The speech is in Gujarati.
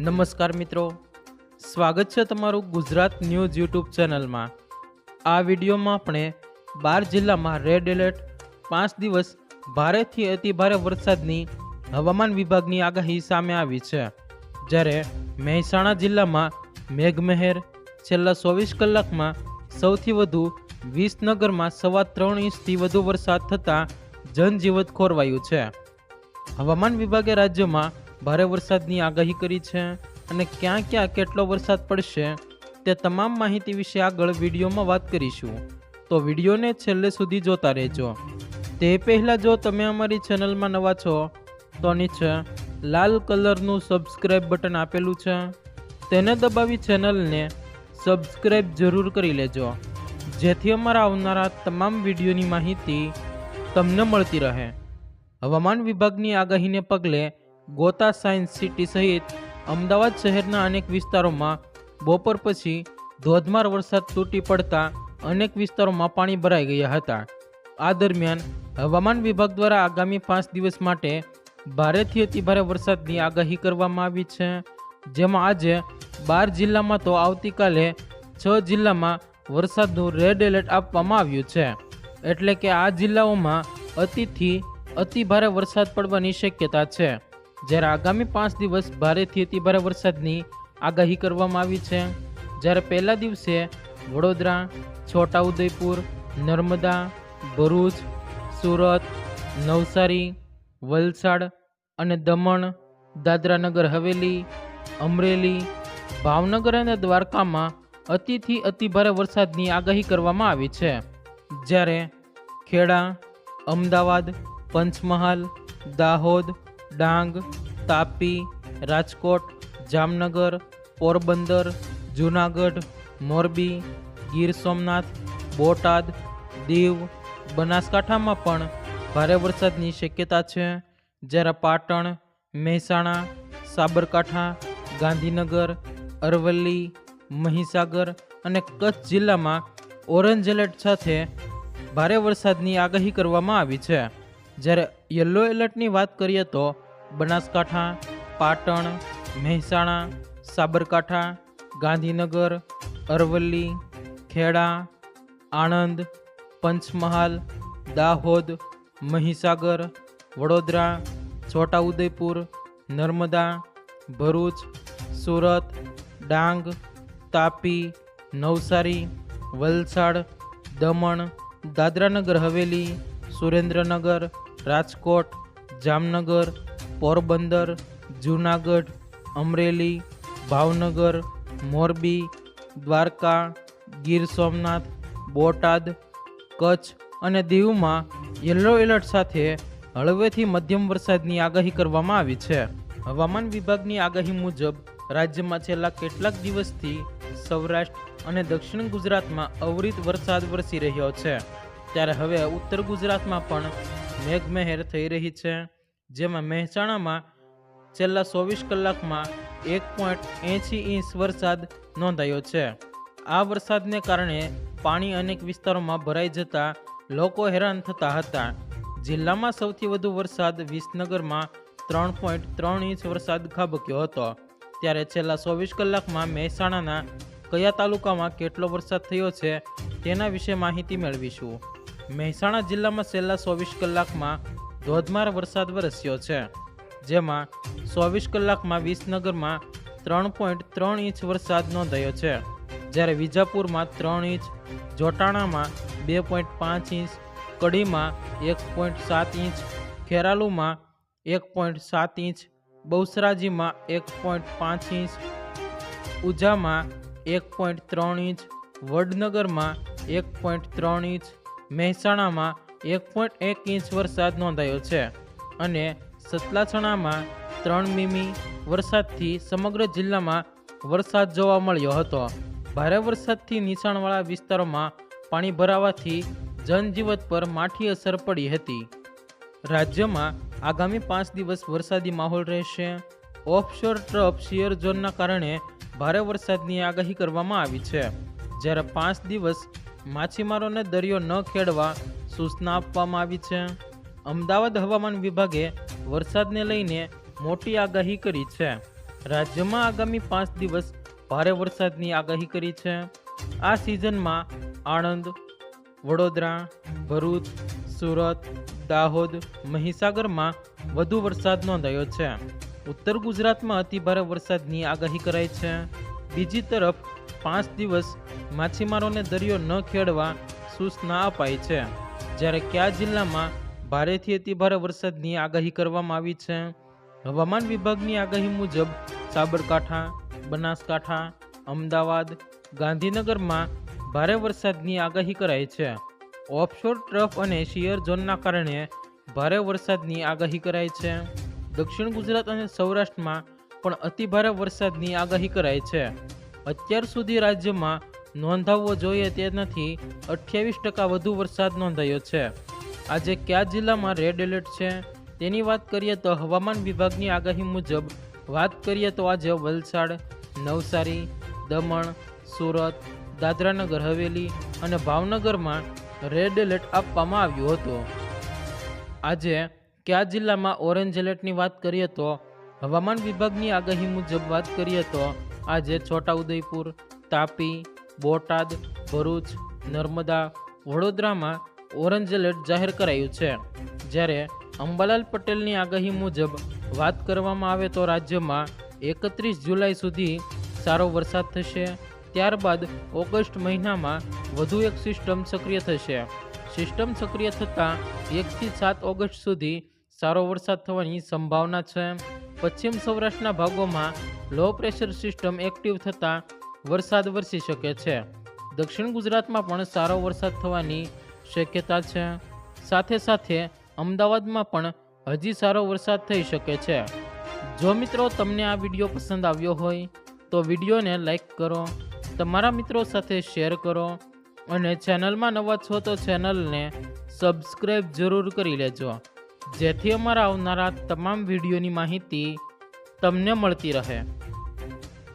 નમસ્કાર મિત્રો. સ્વાગત છે તમારું ગુજરાત ન્યૂઝ યુટ્યુબ ચેનલમાં. આ વિડીયોમાં આપણે બાર જિલ્લામાં રેડ એલર્ટ, પાંચ દિવસ ભારેથી અતિ ભારે વરસાદની હવામાન વિભાગની આગાહી સામે આવી છે. જ્યારે મહેસાણા જિલ્લામાં મેઘમહેર છેલ્લા ચોવીસ કલાકમાં સૌથી વધુ વિસનગરમાં સવા ત્રણ ઇંચથી વધુ વરસાદ થતાં જનજીવન ખોરવાયું છે. હવામાન વિભાગે રાજ્યમાં ભારે વરસાદની આગાહી કરી છે અને ક્યાં ક્યાં કેટલો વરસાદ પડશે તે તમામ માહિતી વિશે આગળ વિડીયોમાં વાત કરીશું. તો વિડીયોને છેલ્લે સુધી જોતા રહેજો. તે પહેલાં જો તમે અમારી ચેનલમાં નવા છો, તો નીચે લાલ કલરનું સબસ્ક્રાઈબ બટન આપેલું છે. તેને દબાવી ચેનલને સબસ્ક્રાઈબ જરૂર કરી લેજો. જેથી અમારા આવનારા તમામ વિડીયોની માહિતી તમને મળતી રહે. હવામાન વિભાગની આગાહીને પગલે ગોતા સાયન્સ સિટી સહિત અમદાવાદ શહેરના અનેક વિસ્તારોમાં બપોર પછી ધોધમાર વરસાદ તૂટી પડતા અનેક વિસ્તારોમાં પાણી ભરાઈ ગયા હતા. આ દરમિયાન હવામાન વિભાગ દ્વારા આગામી પાંચ દિવસ માટે ભારેથી અતિભારે વરસાદની આગાહી કરવામાં આવી છે. જેમાં આજે બાર જિલ્લામાં તો આવતીકાલે છ જિલ્લામાં વરસાદનું રેડ એલર્ટ આપવામાં આવ્યું છે. એટલે કે આ જિલ્લાઓમાં અતિથી અતિભારે વરસાદ પડવાની શક્યતા છે. જ્યારે આગામી પાંચ દિવસ ભારેથી અતિભારે વરસાદની આગાહી કરવામાં આવી છે, જ્યારે પહેલા દિવસે વડોદરા, છોટાઉદેપુર, નર્મદા, ભરૂચ, સુરત, નવસારી, વલસાડ અને દમણ, દાદરાનગર, હવેલી, અમરેલી, ભાવનગર અને દ્વારકામાં અતિથી અતિભારે વરસાદની આગાહી કરવામાં આવી છે. જ્યારે ખેડા, અમદાવાદ, પંચમહાલ, દાહોદ ડાંગ, તાપી, રાજકોટ, જામનગર, પોરબંદર, જૂનાગઢ, મોરબી, ગીર સોમનાથ, બોટાદ, દીવ, બનાસકાંઠામાં પણ ભારે વરસાદની શક્યતા છે. જ્યારે પાટણ, મહેસાણા, સાબરકાંઠા, ગાંધીનગર, અરવલ્લી, મહીસાગર અને કચ્છ જિલ્લામાં ઓરેન્જ એલર્ટ સાથે ભારે વરસાદની આગાહી કરવામાં આવી છે. જ્યારે યલો એલર્ટની વાત કરીએ તો બનાસકાંઠા, પાટણ, મહેસાણા, સાબરકાંઠા, ગાંધીનગર, અરવલ્લી, ખેડા, આણંદ, પંચમહાલ, દાહોદ, મહીસાગર, વડોદરા, છોટાઉદેપુર, નર્મદા, ભરૂચ, સુરત, ડાંગ, તાપી, નવસારી, વલસાડ, દમણ, દાદરાનગર, હવેલી, સુરેન્દ્રનગર, રાજકોટ, જામનગર પોરબંદર, જૂનાગઢ, અમરેલી, ભાવનગર, મોરબી, દ્વારકા, ગીર સોમનાથ, બોટાદ, કચ્છ અને દીવમાં યલો એલર્ટ સાથે હળવેથી મધ્યમ વરસાદની આગાહી કરવામાં આવી છે. હવામાન વિભાગની આગાહી મુજબ, રાજ્યમાં છેલ્લા કેટલાક દિવસથી સૌરાષ્ટ્ર અને દક્ષિણ ગુજરાતમાં અવિરત વરસાદ વરસી રહ્યો છે. ત્યારે હવે ઉત્તર ગુજરાતમાં પણ મેઘમહેર થઈ રહી છે. જેમાં મહેસાણામાં છેલ્લા ચોવીસ કલાકમાં એક પોઈન્ટ એંશી ઇંચ વરસાદ નોંધાયો છે. આ વરસાદને કારણે પાણી અનેક વિસ્તારોમાં ભરાઈ જતા લોકો હેરાન થતા હતા. જિલ્લામાં સૌથી વધુ વરસાદ વિસનગરમાં ત્રણ પોઈન્ટ ત્રણ ઇંચ વરસાદ ખાબક્યો હતો. ત્યારે છેલ્લા ચોવીસ કલાકમાં મહેસાણાના કયા તાલુકામાં કેટલો વરસાદ થયો છે તેના વિશે માહિતી મેળવીશું. મહેસાણા જિલ્લામાં છેલ્લા ચોવીસ કલાકમાં ધોધમાર વરસાદ વરસ્યો છે, જેમાં ચોવીસ કલાકમાં વિસનગરમાં ત્રણ પોઈન્ટ ત્રણ ઇંચ વરસાદ નોંધાયો છે, જ્યારે વિજાપુરમાં ત્રણ ઇંચ, જોટાણામાં બે પોઈન્ટ પાંચ ઇંચ, કડીમાં એક પોઈન્ટ સાત ઇંચ, ખેરાલુમાં એક પોઈન્ટ સાત ઇંચ, બહુસરાજીમાં એક પોઈન્ટ પાંચ ઇંચ, ઉજામાં એક પોઈન્ટ ત્રણ ઇંચ, વડનગરમાં એક પોઈન્ટ ત્રણ ઇંચ, મહેસાણામાં એક પોઈન્ટ એક ઇંચ વરસાદ નોંધાયો છે અને સતલાસણામાં ત્રણ મીમી વરસાદથી સમગ્ર જિલ્લામાં વરસાદ જોવા મળ્યો હતો. ભારે વરસાદથી નીચાણવાળા વિસ્તારોમાં પાણી ભરાવાથી જનજીવન પર માઠી અસર પડી હતી. રાજ્યમાં આગામી પાંચ દિવસ વરસાદી માહોલ રહેશે. ઓફશોર ટ્રફ શિયર ઝોનના કારણે ભારે વરસાદની આગાહી કરવામાં આવી છે. જ્યારે પાંચ દિવસ માછીમારોને દરિયો ન ખેડવા સૂચના આપવામાં આવી છે. અમદાવાદ હવામાન વિભાગે વરસાદને લઈને મોટી આગાહી કરી છે. રાજ્યમાં આગામી પાંચ દિવસ ભારે વરસાદની આગાહી કરી છે. આ સિઝનમાં આણંદ, વડોદરા, ભરૂચ, સુરત, દાહોદ, મહીસાગરમાં વધુ વરસાદ નોંધાયો છે. ઉત્તર ગુજરાતમાં અતિભારે વરસાદની આગાહી કરાઈ છે. બીજી તરફ પાંચ દિવસ માછીમારોને દરિયો ન ખેડવા સૂચના અપાઈ છે. જ્યારે કયા જિલ્લામાં ભારેથી અતિભારે વરસાદની આગાહી કરવામાં આવી છે? હવામાન વિભાગની આગાહી મુજબ સાબરકાંઠા, બનાસકાંઠા, અમદાવાદ, ગાંધીનગરમાં ભારે વરસાદની આગાહી કરાઈ છે. ઓફશોર ટ્રફ અને શિયર ઝોનના કારણે ભારે વરસાદની આગાહી કરાઈ છે. દક્ષિણ ગુજરાત અને સૌરાષ્ટ્રમાં પણ અતિભારે વરસાદની આગાહી કરાઈ છે. અત્યાર સુધી રાજ્યમાં નોંધાવવો જોઈએ તે નથી. અઠ્યાવીસ ટકા વધુ વરસાદ નોંધાયો છે. આજે કયા જિલ્લામાં રેડ એલર્ટ છે? તેની વાત કરીએ તો હવામાન વિભાગની આગાહી મુજબ વાત કરીએ તો આજે વલસાડ, નવસારી, દમણ, સુરત, દાદરાનગર, હવેલી અને ભાવનગરમાં રેડ એલર્ટ આપવામાં આવ્યું હતું. આજે કયા જિલ્લામાં ઓરેન્જ એલર્ટની વાત કરીએ તો હવામાન વિભાગની આગાહી મુજબ વાત કરીએ તો આજે છોટાઉદેપુર, તાપી બોટાદ, ભરૂચ, નર્મદા, વડોદરામાં ઓરેન્જ એલર્ટ જાહેર કરાયું છે. જ્યારે અંબાલાલ પટેલની આગાહી મુજબ વાત કરવામાં આવે તો રાજ્યમાં એકત્રીસ જુલાઈ સુધી સારો વરસાદ થશે. ત્યારબાદ ઓગસ્ટ મહિનામાં વધુ એક સિસ્ટમ સક્રિય થશે. સિસ્ટમ સક્રિય થતાં એકથી સાત ઓગસ્ટ સુધી સારો વરસાદ થવાની સંભાવના છે. પશ્ચિમ સૌરાષ્ટ્રના ભાગોમાં લો પ્રેશર સિસ્ટમ એક્ટિવ થતાં વરસાદ વરસી શકે છે. દક્ષિણ ગુજરાતમાં પણ સારો વરસાદ થવાની શક્યતા છે. સાથે સાથે અમદાવાદમાં પણ હજી સારો વરસાદ થઈ શકે છે. જો મિત્રો તમને આ વીડિયો પસંદ આવ્યો હોય, તો વિડીયોને લાઈક કરો, તમારા મિત્રો સાથે શેર કરો અને ચેનલમાં નવા છો તો ચેનલને સબસ્ક્રાઈબ જરૂર કરી લેજો. જેથી અમારા આવનારા તમામ વિડીયોની માહિતી તમને મળતી રહે.